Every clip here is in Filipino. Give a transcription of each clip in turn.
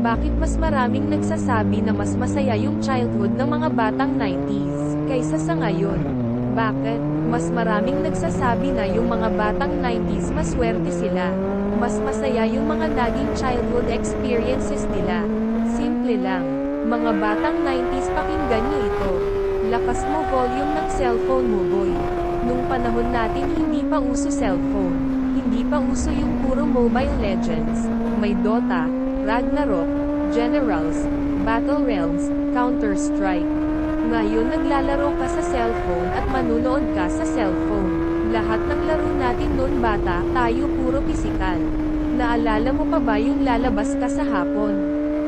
Bakit mas maraming nagsasabi na mas masaya yung childhood ng mga batang 90s, kaysa sa ngayon? Bakit? Mas maraming nagsasabi na yung mga batang 90s maswerte sila. Mas masaya yung mga naging childhood experiences nila. Simple lang. Mga batang 90s pakinggan niyo ito. Lakas mo volume ng cellphone mo boy. Nung panahon natin hindi pa uso cellphone. Hindi pa uso yung puro Mobile Legends. May Dota, Ragnarok, Generals, Battle Realms, Counter-Strike. Ngayon naglalaro ka sa cellphone at manunood ka sa cellphone. Lahat ng laro natin noon bata, tayo puro pisikal. Naalala mo pa ba yung lalabas ka sa hapon?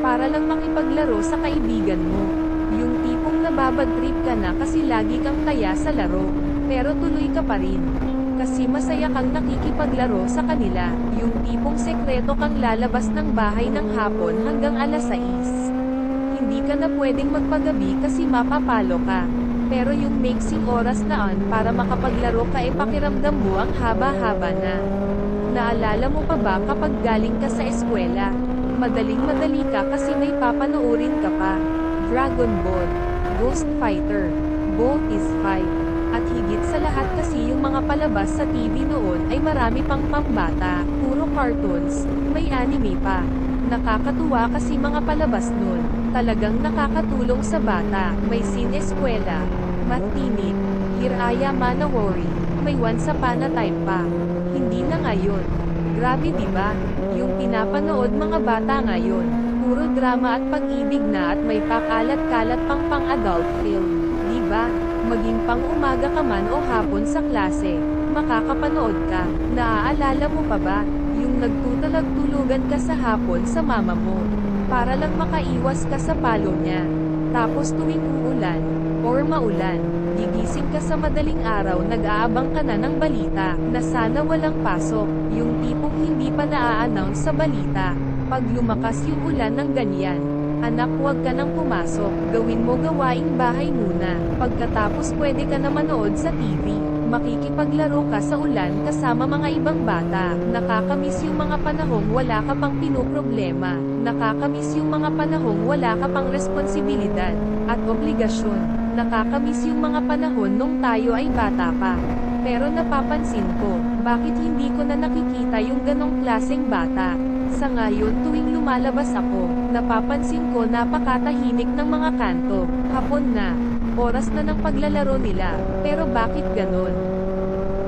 Para lang makipaglaro sa kaibigan mo. Yung tipong nababad trip ka na kasi lagi kang taya sa laro. Pero tuloy ka pa rin. Kasi masaya kang nakikipaglaro sa kanila. Yung tipong sekreto kang lalabas ng bahay ng hapon hanggang alas 6. Hindi ka na pwedeng magpagabi kasi mapapalo ka. Pero yung mixing oras na para makapaglaro ka e pakiramdam mo ang haba-haba na. Naalala mo pa ba kapag galing ka sa eskwela? Madaling madali ka kasi may papanoorin ka pa. Dragon Ball, Ghost Fighter, Bolt is Fight. At higit sa lahat kasi yung mga palabas sa TV noon ay marami pang pambata, puro cartoons, may anime pa. Nakakatuwa kasi mga palabas nun, talagang nakakatulong sa bata, may scene eskwela, matinit, hiraya manawori, may once upon a time pa. Hindi na ngayon. Grabe 'di ba? Yung pinapanood mga bata ngayon, puro drama at pag-ibig na at may pakalat-kalat pang pang-adult film, 'di ba? Maging pang umaga ka man o hapon sa klase, makakapanood ka. Naaalala mo pa ba? Yung nagtutalag-tulugan ka sa hapon sa mama mo. Para lang makaiwas ka sa palo niya. Tapos tuwing uulan, or maulan, gigising ka sa madaling araw nag-aabang ka na ng balita, na sana walang pasok, yung tipong hindi pa naa-announce sa balita. Pag lumakas yung ulan ng ganyan, anak huwag ka nang pumasok, gawin mo gawaing bahay muna. Pagkatapos pwede ka na manood sa TV. Makikipaglaro ka sa ulan kasama mga ibang bata. Nakakamiss yung mga panahong wala ka pang pinoproblema. Nakakamiss yung mga panahong wala ka pang responsibilidad at obligasyon. Nakakamiss yung mga panahon nung tayo ay bata pa. Pero napapansin ko, bakit hindi ko na nakikita yung ganong klaseng bata? Sa ngayon tuwing lumalabas ako, napapansin ko napakatahimik ng mga kanto. Hapon na, oras na ng paglalaro nila, pero bakit ganon?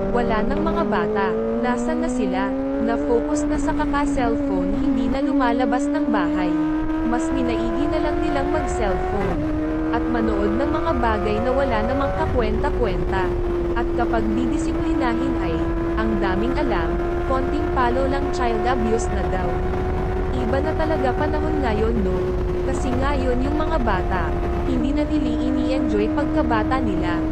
Wala ng mga bata, nasan na sila? Na-focus na sa kaka-cellphone hindi na lumalabas ng bahay. Mas minaigi na lang nilang mag-cellphone. At manood ng mga bagay na wala namang kakwenta-kwenta. At kapag didisiplinahin ay, ang daming alam, konting palo lang child abuse na daw. Iba na talaga panahon ngayon no. Kasi ngayon yung mga bata, hindi na nili ini-enjoy pagkabata nila.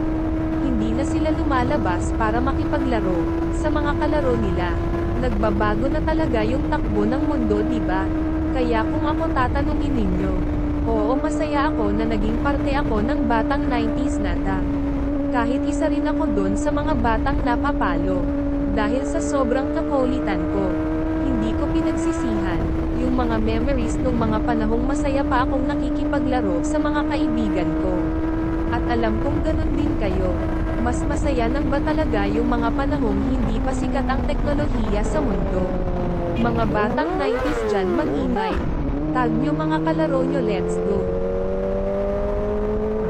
Hindi na sila lumalabas para makipaglaro sa mga kalaro nila. Nagbabago na talaga yung takbo ng mundo, di ba? Kaya kung ako tatanungin ninyo, oo masaya ako na naging parte ako ng batang 90s na. Kahit isa rin ako dun sa mga batang napapalo. Dahil sa sobrang kakulitan ko. Hindi ko pinagsisihan yung mga memories nung mga panahong masaya pa akong nakikipaglaro sa mga kaibigan ko. At alam kong ganun din kayo. Mas masaya nang ba talaga yung mga panahong hindi pa sikat ang teknolohiya sa mundo. Mga batang 90s dyan mag-ingay. Tag nyo mga kalaro nyo let's go.